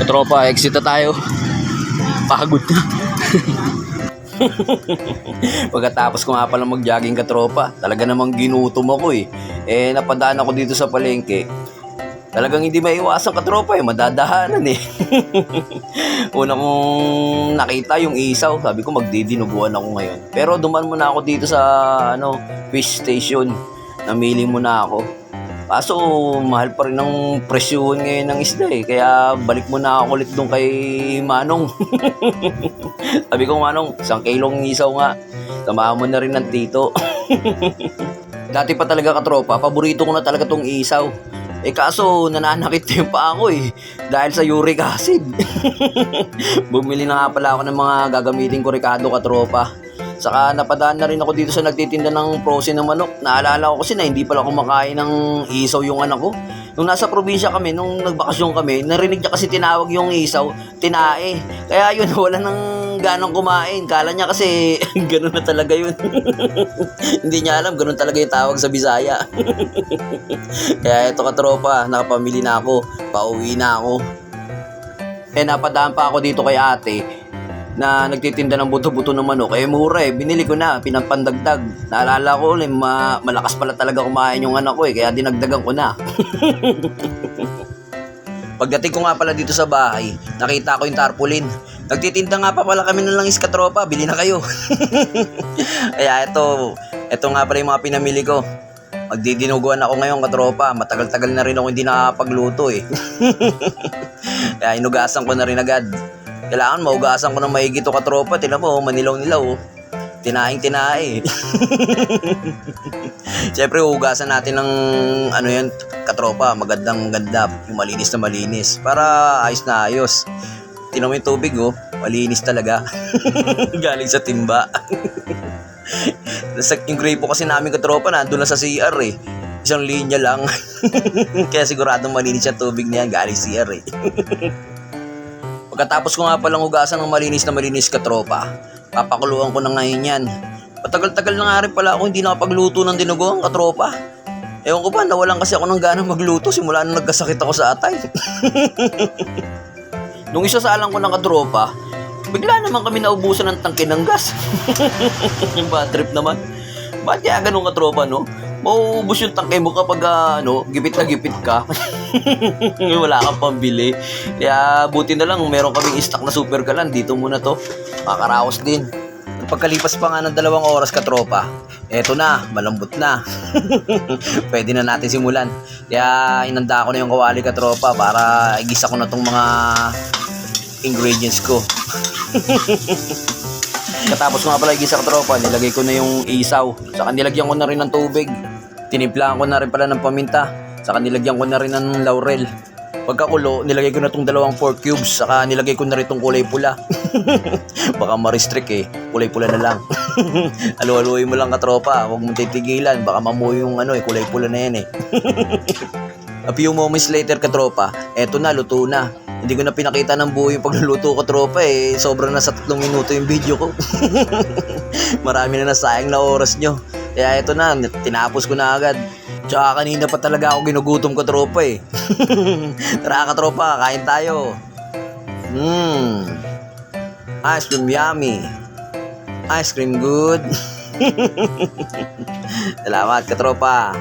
Katropa, exit na tayo. Pagod na. Pagkatapos ko nga pala mag-jogging katropa, talaga namang ginutom ako eh. Eh, napadaan ako dito sa palengke. Talagang hindi maiwasan katropa eh, madadahanan eh. Una kong nakita yung isaw, sabi ko magdidinuguan ako ngayon. Pero duman muna ako dito sa ano, fish station. Namili muna ako. Kaso mahal pa rin ang presyuhan ngayon ng isda eh. Kaya balik muna ako ulit doon kay Manong. Sabi ko Manong, isang kilong isaw nga. Samahan mo na rin ng tito. Dati pa talaga katropa, paborito ko na talaga tong isaw. Eh kaso nananakit na yung paa ko eh. Dahil sa uric acid. Bumili na nga pala ako ng mga gagamitin ko Ricardo katropa. Saka napadaan na rin ako dito sa nagtitinda ng frozen na manok. Naalala ko kasi na hindi pala kumakain ng isaw yung anak ko. Nung nasa probinsya kami, nung nagbakasyon kami, narinig niya kasi tinawag yung isaw, tinae. Kaya yun, wala nang ganong kumain. Kala niya kasi ganun na talaga yun. hindi niya alam, ganun talaga yung tawag sa Bisaya. Kaya ito katropa, nakapamili na ako, pauwi na ako. Eh napadaan pa ako dito kay ate na nagtitinda ng buto-buto ng manok. Eh mura eh, binili ko na, pinampandagdag. Naalala ko ulit, ma- malakas pala talaga kumain yung anak ko eh, kaya dinagdagan ko na. Pagdating ko nga pala dito sa bahay, nakita ko yung tarpaulin. Nagtitinda nga pa pala kami ng langis katropa, bili na kayo. Kaya ito, ito nga pala yung mga pinamili ko. Magdidinuguan ako ngayon katropa, matagal-tagal na rin ako hindi nakapagluto eh. Kaya inugasan ko na rin agad. Kailangan maugasan ko ng maigi to katropa, tinan mo, manilaw-nilaw oh. Tinaing tinae. Siyempre, hugasan natin ng ano yan, katropa, magandang ganda, yung malinis na malinis. Para ayos na ayos. Tinan mo yung tubig, oh. Malinis talaga. Galing sa timba. sa, yung gripo kasi namin katropa, nandun lang sa CR eh. Isang linya lang. Kaya siguradong malinis yung tubig niya, galing CR eh. Pagkatapos ko nga palang hugasan ng malinis na malinis katropa, papakuluan ko na ngayon yan. Patagal-tagal na nga rin pala ako hindi nakapagluto ng dinuguan katropa. Ewan ko ba, nawalan kasi ako ng gana magluto simula nung nagkasakit ako sa atay. Nung isa sa alang ko ng katropa, bigla naman kami naubusan ng tangke ng gas. yung bad trip naman. Ba't kaya ganun katropa, no? Mauubos yung tangke mo kapag ah, ano, gipit na gipit ka. Wala kang pambili. Kaya buti na lang, meron kaming stock na super kalan. Dito muna to. Makakaraos din. Pagkalipas pa nga ng dalawang oras katropa, eto na, malambot na. Pwede na natin simulan. Kaya inanda ko na yung kawali katropa para igisa ko na tong mga ingredients ko. Katapos nga pala igisa katropa, nilagay ko na yung isaw. Saka nilagyan ko na rin ng tubig. Tinimplahan ko na rin pala ng paminta. Saka nilagyan ko na rin ng laurel. Pagkakulo, nilagay ko na tong dalawang pork cubes. Saka nilagay ko na rin tong kulay pula. Baka ma-restrict eh. Kulay pula na lang. Halu-haluin mo lang katropa. Huwag mong titigilan. Baka mamuhay yung ano eh. Kulay pula na yan eh. A few moments later katropa, eto na, luto na. Hindi ko na pinakita ng buo yung pagluluto ko tropa eh. Sobrang na sa tatlong minuto yung video ko. Marami na nasayang na oras nyo. Kaya ito na, tinapos ko na agad. Tsaka kanina pa talaga ako ginugutom ko tropa eh. Tara ka tropa, kain tayo. Mmm. Ice cream yummy. Ice cream good. Salamat ka tropa.